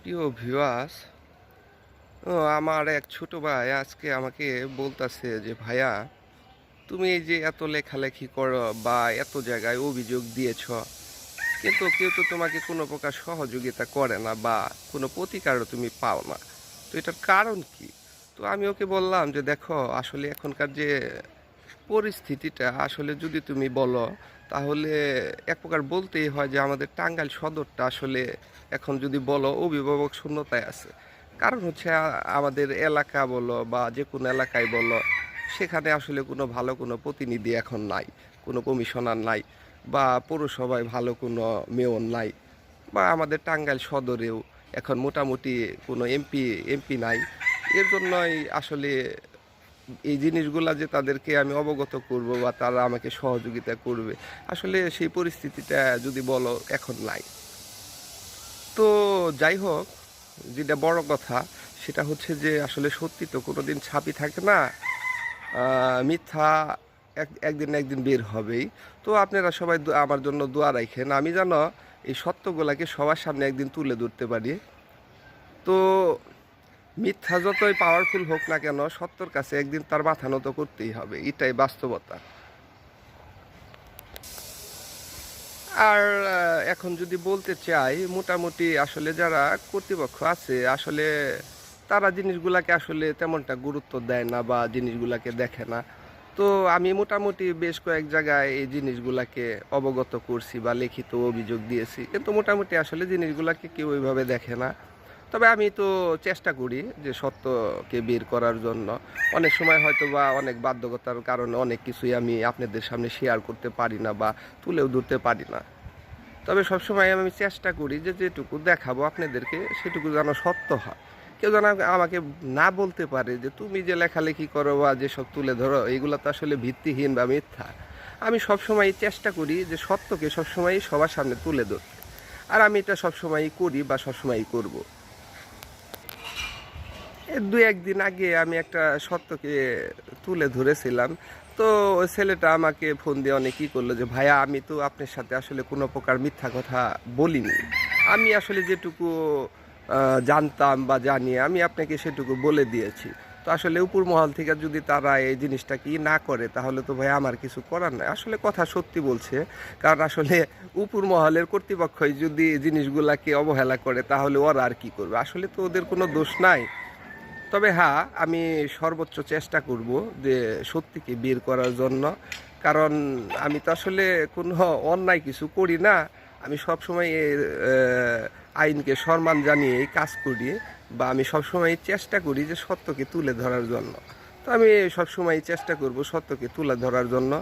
প্রিয় ভিউয়ার্স ও আমার এক ছোট ভাই আজকে আমাকে বলতাছে যে, ভাইয়া, তুমি এই যে এত লেখালেখি করো বা এত জায়গায় অভিযোগ দিয়েছ, কিন্তু কেউ তো তোমাকে কোনো প্রকার সহযোগিতা করে না বা কোনো প্রতিকারও তুমি পাও না। তো এটার কারণ কি? তো আমি ওকে বললাম যে, দেখো, আসলে এখনকার যে পরিস্থিতিটা আসলে যদি তুমি বলো, তাহলে এক প্রকার বলতেই হয় যে আমাদের টাঙ্গাইল সদরটা আসলে এখন যদি বলো অভিভাবক শূন্যতায় আছে। কারণ হচ্ছে আমাদের এলাকা বলো বা যে কোনো এলাকায় বলো, সেখানে আসলে কোনো ভালো কোনো প্রতিনিধি এখন নাই, কোনো কমিশনার নাই বা পৌরসভায় ভালো কোনো মেয়র নাই বা আমাদের টাঙ্গাইল সদরেও এখন মোটামুটি কোনো এমপি এমপি নাই। এর জন্যই আসলে এই জিনিসগুলা যে তাদেরকে আমি অবগত করব বা তারা আমাকে সহযোগিতা করবে, আসলে সেই পরিস্থিতিটা যদি বলো, এখন নাই। তো যাই হোক, যেটা বড় কথা, সেটা হচ্ছে যে আসলে সত্যি তো কোনো দিন ছাপি থাকে না মিথ্যা এক, একদিন একদিন বের হবেই। তো আপনারা সবাই আমার জন্য দোয়া রাখেন। আমি জানো এই সত্যগুলাকে সবার সামনে একদিন তুলে ধরতে পারি। তো মিথ্যা যতই পাওয়ারফুল হোক না কেন, সত্যর কাছে একদিন তার মাথা নত করতেই হবে। এটাই বাস্তবতা। আর এখন যদি বলতে চাই, মোটামুটি আসলে যারা কর্তৃপক্ষ আছে, আসলে তারা জিনিসগুলাকে আসলে তেমনটা গুরুত্ব দেয় না বা জিনিসগুলাকে দেখে না। তো আমি মোটামুটি বেশ কয়েক জায়গায় এই জিনিসগুলাকে অবগত করছি বা লিখিত অভিযোগ দিয়েছি। কিন্তু মোটামুটি আসলে জিনিসগুলাকে কেউ ওইভাবে দেখে না। তবে আমি তো চেষ্টা করি যে সত্যকে বের করার জন্য। অনেক সময় হয়তো বা অনেক বাধ্যকতার কারণে অনেক কিছুই আমি আপনাদের সামনে শেয়ার করতে পারি না বা তুলেও ধরতে পারি না। তবে সবসময় আমি চেষ্টা করি যে যেটুকু দেখাবো আপনাদেরকে, সেটুকু যেন সত্য হয়। কেউ যেন আমাকে না বলতে পারে যে তুমি যে লেখালেখি করো বা যেসব তুলে ধরো, এগুলো তো আসলে ভিত্তিহীন বা মিথ্যা। আমি সবসময় চেষ্টা করি যে সত্যকে সবসময় সবার সামনে তুলে ধরতে। আর আমি এটা সবসময়ই করি বা সবসময়ই করব। দুই একদিন আগে আমি একটা সত্যকে তুলে ধরেছিলাম। তো ছেলেটা আমাকে ফোন দিয়ে অনেক কী করল যে, ভাইয়া, আমি তো আপনার সাথে আসলে কোনো প্রকার মিথ্যা কথা বলিনি। আমি আসলে যেটুকু জানতাম বা জানি, আমি আপনাকে সেটুকু বলে দিয়েছি। তো আসলে উপর মহল থেকে যদি তারা এই জিনিসটা কি না করে, তাহলে তো ভাই আমার কিছু করার নাই। আসলে কথা সত্যি বলছে। কারণ আসলে উপর মহলের কর্তৃপক্ষই যদি জিনিসগুলাকে অবহেলা করে, তাহলে ওরা আর কি করবে? আসলে তো ওদের কোনো দোষ নাই। তবে হ্যাঁ আমি সর্বোচ্চ চেষ্টা করব যে সত্যিকে বের করার জন্য। কারণ আমি তো আসলে কোনো অন্যায় কিছু করি না। আমি সবসময় আইনকে সম্মান জানিয়েই কাজ করি বা আমি সবসময় চেষ্টা করি যে সত্যকে তুলে ধরার জন্য। তো আমি সবসময় চেষ্টা করব সত্যকে তুলে ধরার জন্য।